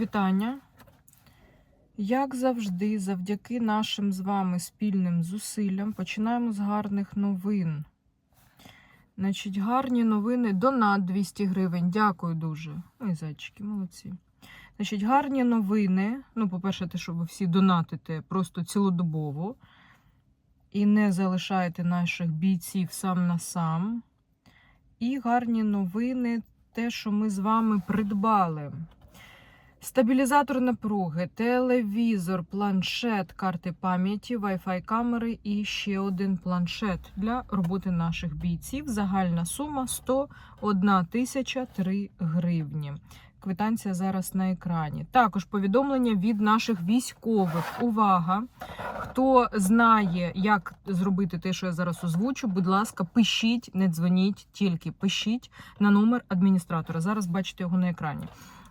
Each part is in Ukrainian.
вітання. Як завжди, завдяки нашим з вами спільним зусиллям, починаємо з гарних новин. Значить, гарні новини. Донат 200 гривень. Дякую дуже. Ой, зайчики, молодці. Значить, гарні новини. Ну, по-перше, те, що ви всі донатите просто цілодобово і не залишаєте наших бійців сам на сам. І гарні новини, те, що ми з вами придбали. Стабілізатор напруги, телевізор, планшет, карти пам'яті, Wi-Fi камери і ще один планшет для роботи наших бійців. Загальна сума 101 тисяча 3 гривні. Квитанція зараз на екрані. Також повідомлення від наших військових. Увага! Хто знає, як зробити те, що я зараз озвучу, будь ласка, пишіть, не дзвоніть, тільки пишіть на номер адміністратора. Зараз бачите його на екрані.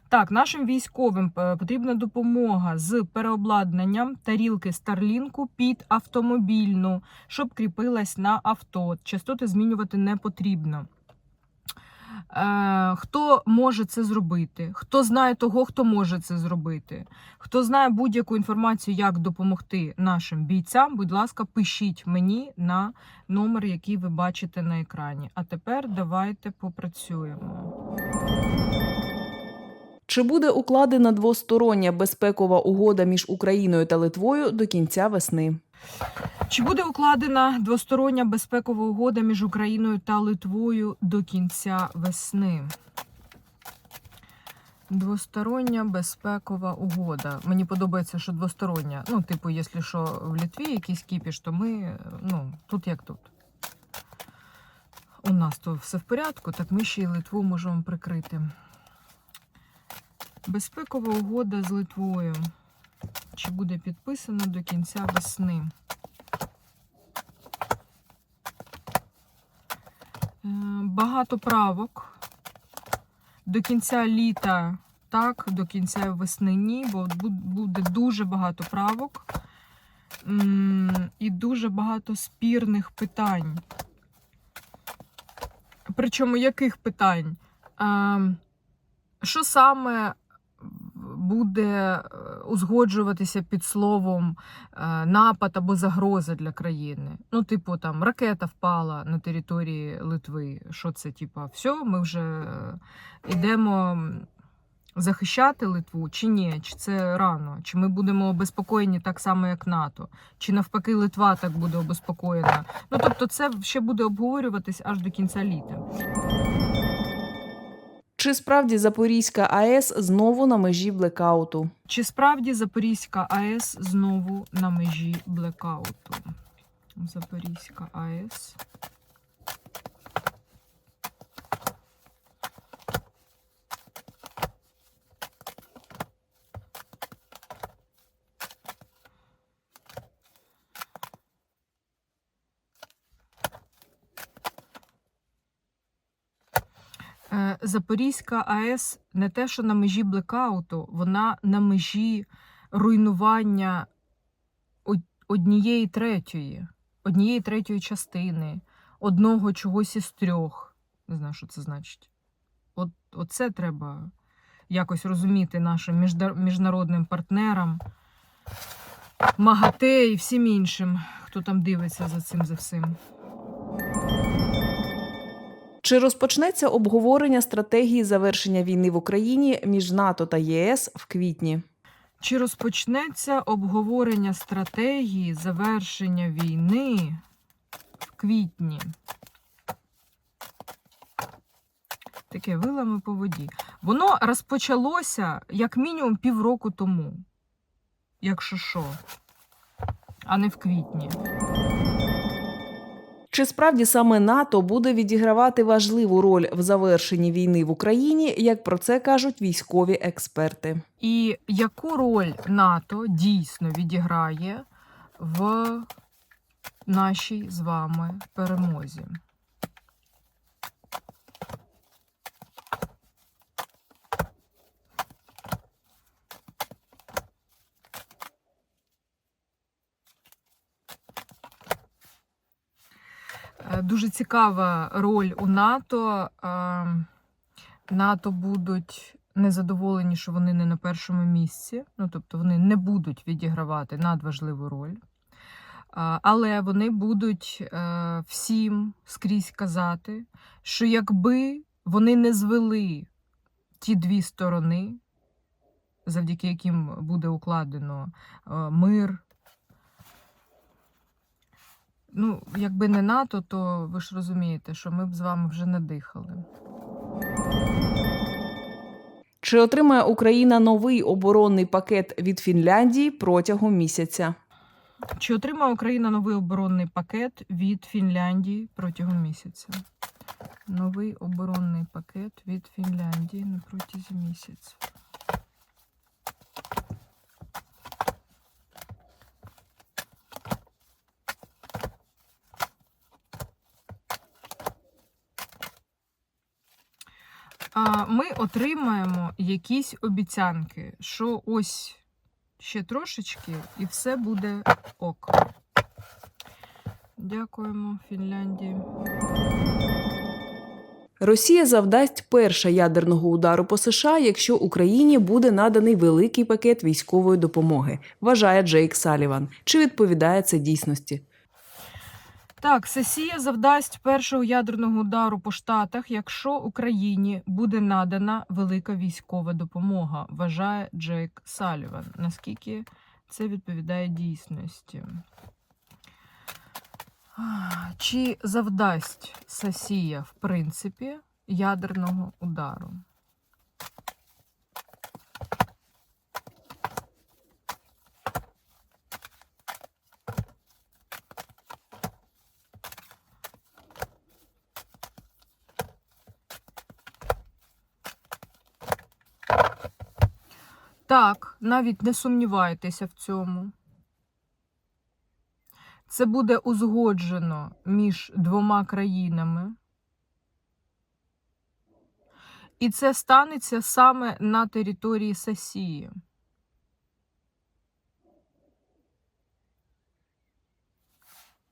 Так, нашим військовим е, потрібна допомога з переобладнанням тарілки Старлінку під автомобільну, щоб кріпилась на авто. Частоти змінювати не потрібно. Е, хто може це зробити? Хто знає того, хто може це зробити? Хто знає будь-яку інформацію, як допомогти нашим бійцям, будь ласка, пишіть мені на номер, який ви бачите на екрані. А тепер давайте попрацюємо. Чи буде укладена двостороння безпекова угода між Україною та Литвою до кінця весни? Чи буде укладена двостороння безпекова угода між Україною та Литвою до кінця весни? Двостороння безпекова угода. Мені подобається, що двостороння. Ну, типу, якщо що в Литві якийсь кіпіш, то ми, ну, тут як тут. У нас то все в порядку, так ми ще й Литву можемо прикрити. Безпекова угода з Литвою. Чи буде підписана до кінця весни? Е, Багато правок. До кінця літа так, до кінця весни ні, бо буде дуже багато правок і дуже багато спірних питань. Причому яких питань? Ем, Що саме буде е, узгоджуватися під словом е, напад або загроза для країни? Ну, типу, там ракета впала на території Литви. Що це, типу, все, ми вже е, йдемо захищати Литву чи ні? Чи це рано? Чи ми будемо обезпокоєні так само, як НАТО? Чи навпаки Литва так буде обезпокоєна? Ну тобто, це ще буде обговорюватись аж до кінця літа. Чи справді Запорізька АЕС знову на межі блекауту? Чи справді Запорізька АЕС знову на межі блекауту? Запорізька АЕС. Запорізька АЕС не те, що на межі блекауту, вона на межі руйнування однієї третьої, однієї третьої частини, одного чогось із трьох. Не знаю, що це значить. От, оце треба якось розуміти нашим міжнародним партнерам, МАГАТЕ і всім іншим, хто там дивиться за цим за всім. Чи розпочнеться обговорення стратегії завершення війни в Україні між НАТО та ЄС в квітні? Чи розпочнеться обговорення стратегії завершення війни в квітні? Таке вилами по воді. Воно розпочалося як мінімум півроку тому, якщо що, а не в квітні. Чи справді саме НАТО буде відігравати важливу роль в завершенні війни в Україні, як про це кажуть військові експерти? І яку роль НАТО дійсно відіграє в нашій з вами перемозі? Дуже цікава роль у НАТО. НАТО будуть незадоволені, що вони не на першому місці, ну тобто вони не будуть відігравати надважливу роль. Але вони будуть е, всім скрізь казати, що якби вони не звели ті дві сторони, завдяки яким буде укладено е, мир. Ну, якби не НАТО, то ви ж розумієте, що ми б з вами вже не дихали. Чи отримає Україна новий оборонний пакет від Фінляндії протягом місяця? Чи отримає Україна новий оборонний пакет від Фінляндії протягом місяця? Новий оборонний пакет від Фінляндії на протязі місяця. Ми отримаємо якісь обіцянки, що ось ще трошечки і все буде ок. Дякуємо, Фінляндії. Росія завдасть перше ядерного удару по США, якщо Україні буде наданий великий пакет військової допомоги, вважає Джейк Саліван. Чи відповідає це дійсності? Так, сесія завдасть першого ядерного удару по штатах, якщо Україні буде надана велика військова допомога, вважає Джейк Саліван. Наскільки це відповідає дійсності? Чи завдасть Сесія, в принципі, ядерного удару? Так, навіть не сумнівайтеся в цьому. Це буде узгоджено між двома країнами. І це станеться саме на території Сесії.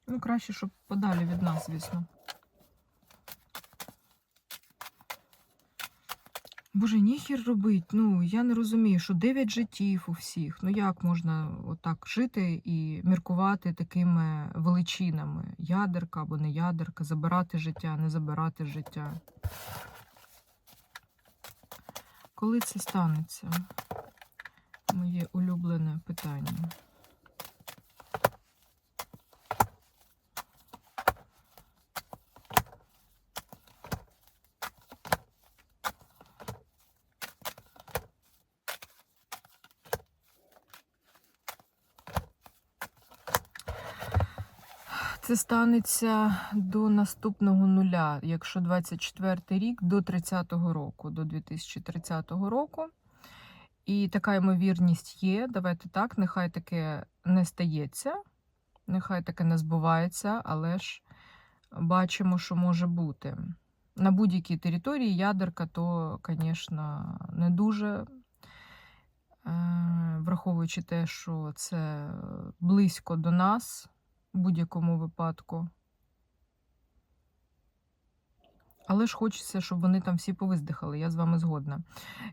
Ну, краще, щоб подалі від нас, звісно. Боже, ніхір робить. Ну, я не розумію, що 9 життів у всіх. Ну як можна отак жити і міркувати такими величинами? Ядерка або не ядерка, забирати життя, не забирати життя. Коли це станеться? Моє улюблене питання. Це станеться до наступного нуля, якщо 24 рік до 30-го року, до 2030 року. І така ймовірність є. Давайте так, нехай таке не стається, нехай таке не збувається, але ж бачимо, що може бути. На будь-якій території ядерка, то, звісно, не дуже, е, враховуючи те, що це близько до нас в будь-якому випадку. Але ж хочеться, щоб вони там всі повиздихали, я з вами згодна.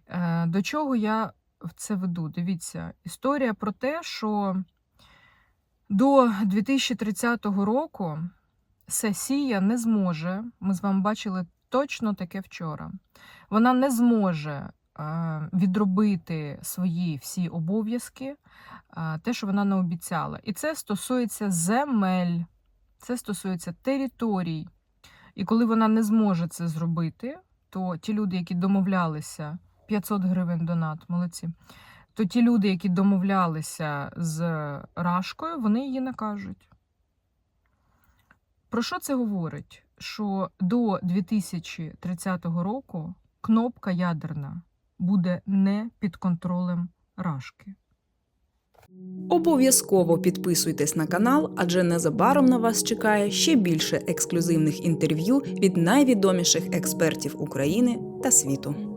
Е, До чого я в це веду? Дивіться, історія про те, що до 2030 року сесія не зможе, ми з вами бачили точно таке вчора. Вона не зможе відробити свої всі обов'язки, е, те, що вона не обіцяла. І це стосується земель, це стосується територій. І коли вона не зможе це зробити, то ті люди, які домовлялися, 500 гривень донат, молодці. То ті люди, які домовлялися з Рашкою, вони її накажуть. Про що це говорить? Що до 2030 року кнопка ядерна буде не під контролем Рашки. Обов'язково підписуйтесь на канал, адже незабаром на вас чекає ще більше ексклюзивних інтерв'ю від найвідоміших експертів України та світу.